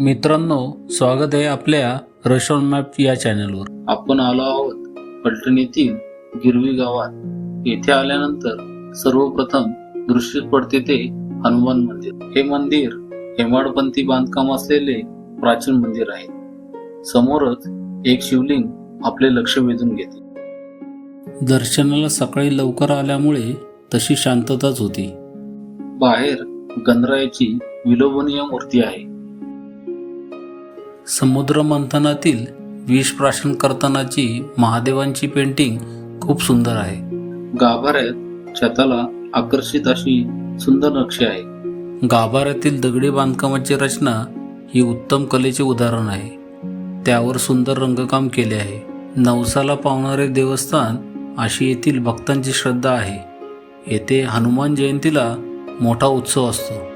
मित्रांनो स्वागत आहे आपल्या रशॉन मॅप या चॅनलवर. आपण आलो आहोत पलटण येथील गिरवी गावात. येथे आल्यानंतर सर्वप्रथम दृष्टीस पडते ते हनुमान मंदिर. हे मंदिर हेमाडपंथी बांधकाम असलेले प्राचीन मंदिर आहे. समोरच एक शिवलिंग आपले लक्ष वेधून घेते. दर्शनाला सकाळी लवकर आल्यामुळे तशी शांतताच होती. बाहेर गणरायाची विलोभनीय मूर्ती आहे. समुद्र मंथनातील विष प्राशन करतानाची महादेवांची पेंटिंग खूप सुंदर आहे. गाभाऱ्यात छताला आकर्षित अशी सुंदर नक्षी आहे. गाभाऱ्यातील दगडी बांधकामाची रचना ही उत्तम कलेचे उदाहरण आहे. त्यावर सुंदर रंगकाम केले आहे. नवसाला पावणारे देवस्थान अशी येथील भक्तांची श्रद्धा आहे. येथे हनुमान जयंतीला मोठा उत्सव असतो.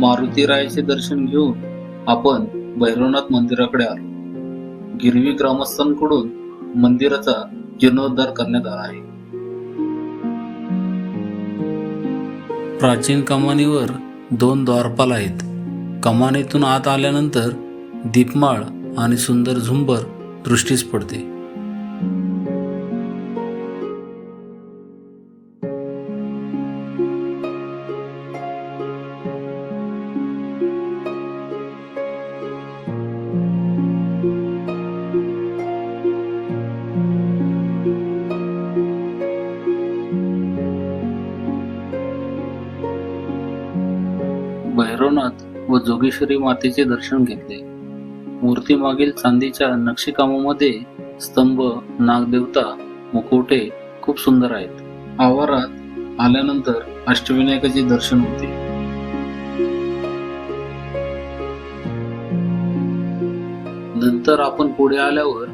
मारुतीरायाचे दर्शन घेऊन आपण भैरवनाथ मंदिराकडे आलो. गिरवी ग्रामस्थांकडून मंदिराचा जीर्णोद्धार करण्यात आला आहे. प्राचीन कमानीवर दोन द्वारपाल आहेत. कमानीतून आत आल्यानंतर दीपमाळ आणि सुंदर झुंबर दृष्टीस पडते. व मातेचे दर्शन घेतले. मूर्तीमागील चांदीच्या नक्षीकामामध्ये स्तंभ नागदेवता मुकोटे खूप सुंदर आहेत. आवारात आल्यानंतर अष्टविनायकाचे दर्शन होते. नंतर आपण पुढे आल्यावर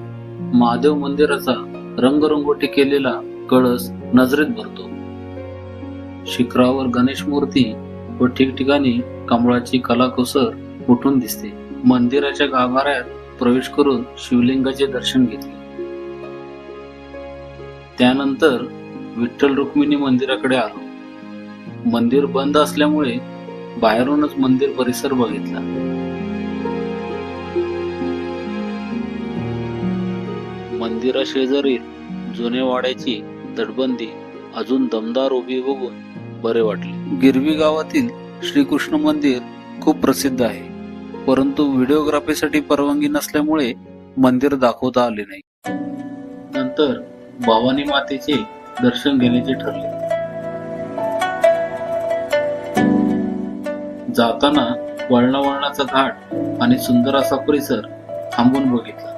महादेव मंदिराचा रंगरंगोटी केलेला कळस नजरेत भरतो. शिखरावर गणेश मूर्ती व ठिकठिकाणी कमळाची कलाकुसर उठून दिसते. मंदिराच्या गाभाऱ्यात प्रवेश करून शिवलिंगाचे दर्शन घेतले. त्यानंतर विठ्ठल रुक्मिणी मंदिराकडे आलो. मंदिर बंद असल्यामुळे बाहेरूनच मंदिर परिसर बघितला. मंदिराशेजारील जुने वाड्याची तटबंदी अजून दमदार उभी बघून बरे वाटले. गिरवी गावातील श्रीकृष्ण मंदिर खूप प्रसिद्ध आहे. परंतु व्हिडिओग्राफीसाठी परवानगी नसल्यामुळे मंदिर दाखवता आले नाही. नंतर भवानी मातेचे दर्शन घेण्याचे ठरले. जाताना वळणावळणाचा घाट आणि सुंदर असा परिसर थांबून बघितला.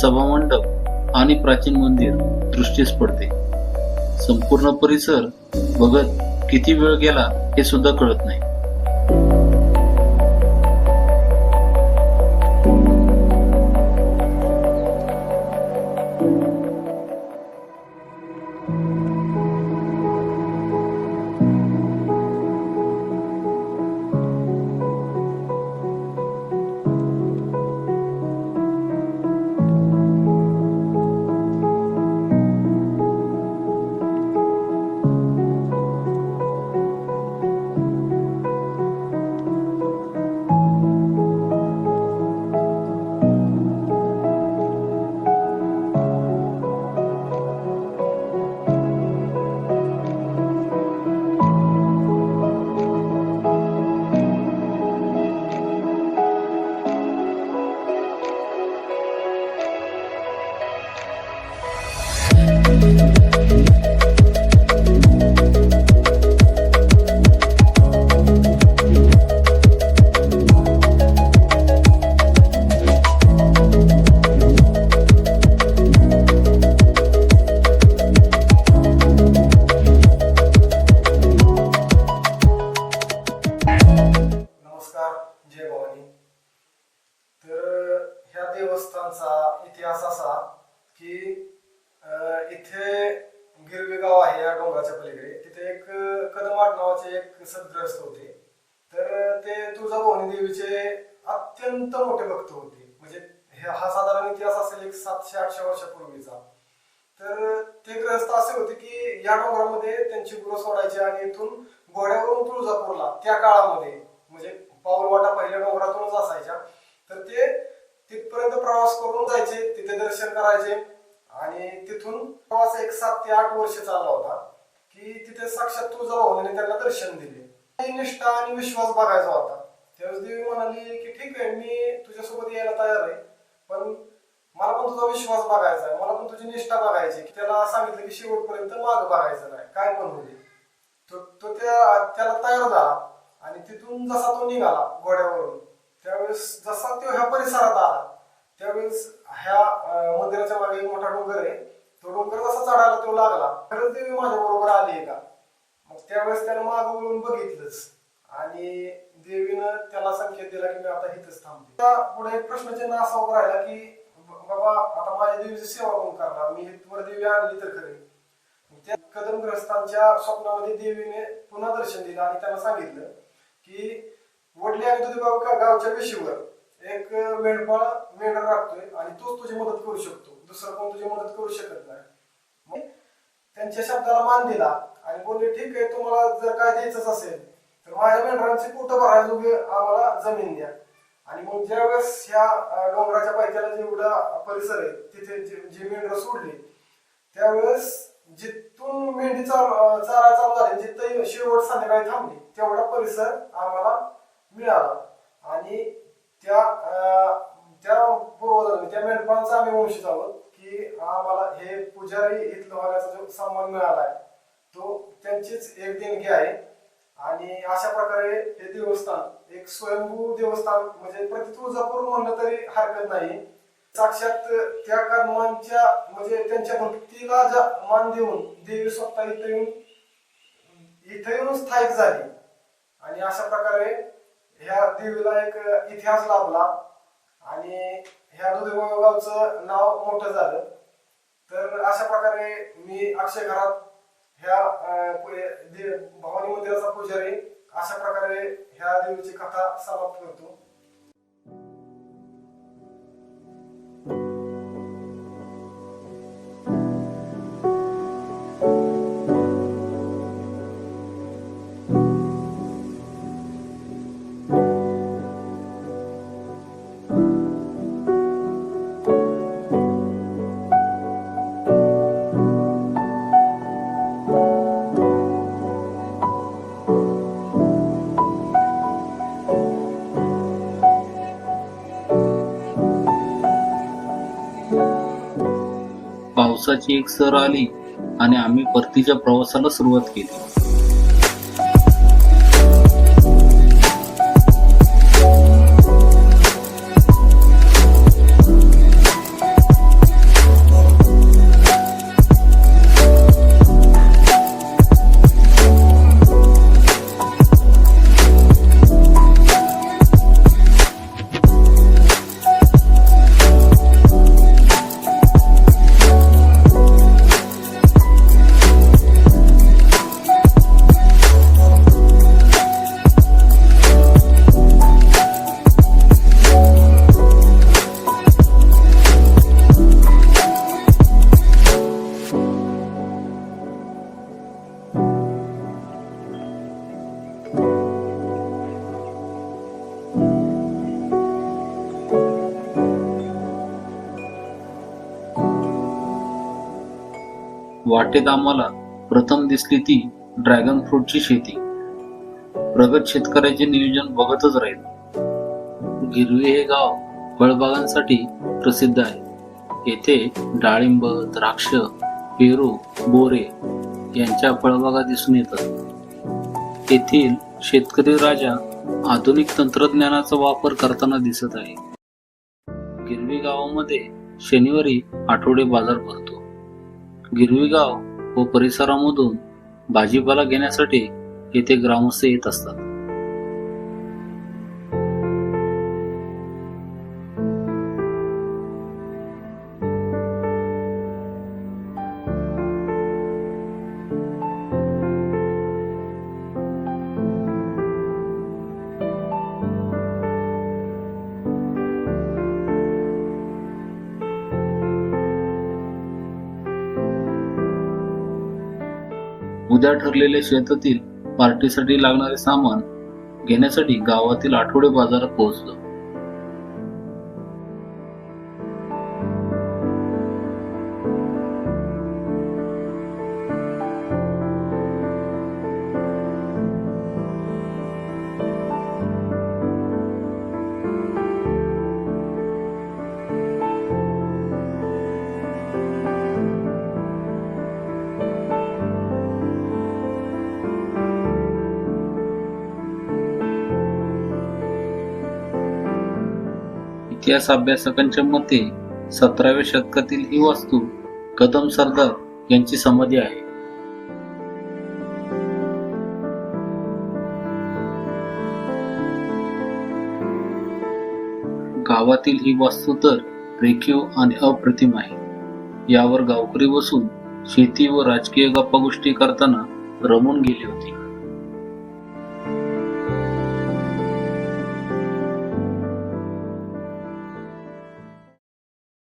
सभामंडप आणि प्राचीन मंदिर दृष्टीस पडते. संपूर्ण परिसर बघत किती वेळ गेला हे सुद्धा कळत नाही. नावाचे होते. तर ते तुळजाभवानी देवीचे अत्यंत मोठे भक्त होते. म्हणजे हे हा साधारण इतिहास असेल एक सातशे आठशे वर्षापूर्वीचा. तर ते ग्रस्त असे होते की या डोंगरामध्ये त्यांची गुरं सोडायची आणि इथून घोड्यावरून तुळजापूरला त्या काळामध्ये म्हणजे पाऊलवाटा पहिल्या डोंगरातूनच असायच्या. तर ते तिथपर्यंत प्रवास करून जायचे तिथे दर्शन करायचे आणि तिथून प्रवास एक सात ते आठ वर्ष चालला होता. की तिथे साक्षात तुळजाभवानीने त्यांना दर्शन दिले. निष्ठा आणि विश्वास बघायचा होता. त्यावेळेस देवी म्हणाली की ठीक आहे मी तुझ्यासोबत यायला तयार आहे पण मला पण तुझा विश्वास बघायचा आहे. मला पण तुझी निष्ठा बघायची की त्याला सांगितलं की शेवटपर्यंत माग बघायचं नाही. काय पण होईल तो तो त्या त्याला तयार झाला आणि तिथून जसा तो निघाला घोड्यावरून त्यावेळेस जसा तो ह्या परिसरात आला त्यावेळेस ह्या मंदिराच्या मागे एक मोठा डोंगर आहे. तो डोंगर कसा चढायला तो लागला. खरंच देवी माझ्या बरोबर आली आहे का? मग त्यावेळेस त्यानं मागं वळून बघितलंच. आणि देवीनं त्याला संकेत दिला की मी आता इथंच थांबते. पुढे एक प्रश्नचिन्ह असा उभा राहिला की बाबा आता माझ्या देवीची सेवा कोण करणार? मी वर देवी आणली तर खरी. त्या कदमग्रस्तांच्या स्वप्नामध्ये देवीने पुन्हा दर्शन दिलं आणि त्यांना सांगितलं की वडले आणि दुधीगाव गा- गावच्या वेशीवर एक मेंढपाळ मेंढर राखतोय आणि तोच तुझी मदत करू शकतो. दुसरं कोण तुझी मदत करू शकत नाही. त्यांच्या शब्दाला मान दिला आणि बोलले ठीक आहे तुम्हाला जर काय द्यायचंच असेल तर माझ्या मेंढरांची पोटं भरायजोगे आम्हाला जमीन द्या. आणि मग ज्यावेळेस ह्या डोंगराच्या पायथ्याला जेवढा परिसर आहे तिथे जे- मेंढर सोडले त्यावेळेस जिथून मेंढी चाल चारा चालू झाली जिथं शेवट संध्याकाळी थांबली तेवढा परिसर आम्हाला मिळाला. आणि त्या त्या पूर्वजांनी त्या मेंढपाळांचा आम्ही वंशित आहोत की आम्हाला हे पुजारी इथलं होण्याचा जो सन्मान आहे तो त्यांचीच एक देणगी आहे. आणि अशा प्रकारे हे देवस्थान एक स्वयंभू देवस्थान म्हणजे प्रति तुळजापूर म्हणलं तरी हरकत नाही. साक्षात त्या कर्मांच्या म्हणजे त्यांच्या भक्तीला ज्या मान देऊन देवी स्वतः इथं येऊन इथं येऊन स्थायिक झाली. आणि अशा प्रकारे ह्या देवीला एक इतिहास लाभला आणि ह्या दुधगाव गावचं नाव मोठं झालं. तर अशा प्रकारे मी अक्षय घरात ह्या पु- दे- भवानी मंदिराचा पुजारी अशा प्रकारे ह्या देवीची कथा समाप्त करतो. पावसाची एक सर आली आणि आम्ही परतीच्या प्रवासाला सुरुवात केली. वाटेत आम्हाला प्रथम दिसली ती ड्रॅगन फ्रूटची शेती. प्रगत शेतकऱ्याचे नियोजन बघतच राहील. गिरवी हे गाव फळबागांसाठी प्रसिद्ध आहे. येथे डाळिंब द्राक्ष पेरू बोरे यांच्या फळबागा दिसून येतात. येथील शेतकरी राजा आधुनिक तंत्रज्ञानाचा वापर करताना दिसत आहे. गिरवी गावामध्ये शनिवारी आठवडे बाजार भरतो. गिरवीगाव व परिसरामधून भाजीपाला घेण्यासाठी येथे ग्रामस्थ येत असतात. उद्या ठरलेल्या शेतातील पार्टीसाठी लागणारे सामान घेण्यासाठी गावातील आठवडे बाजारात पोहोचलो. इतिहास अभ्यासकांच्या मते सतराव्या शतकातील ही वास्तू कदम सरदार यांची समाधी आहे. गावातील ही वास्तू तर रेखीव आणि अप्रतिम आहे. यावर गावकरी बसून शेती व राजकीय गप्पा गोष्टी करताना रमून गेली होती.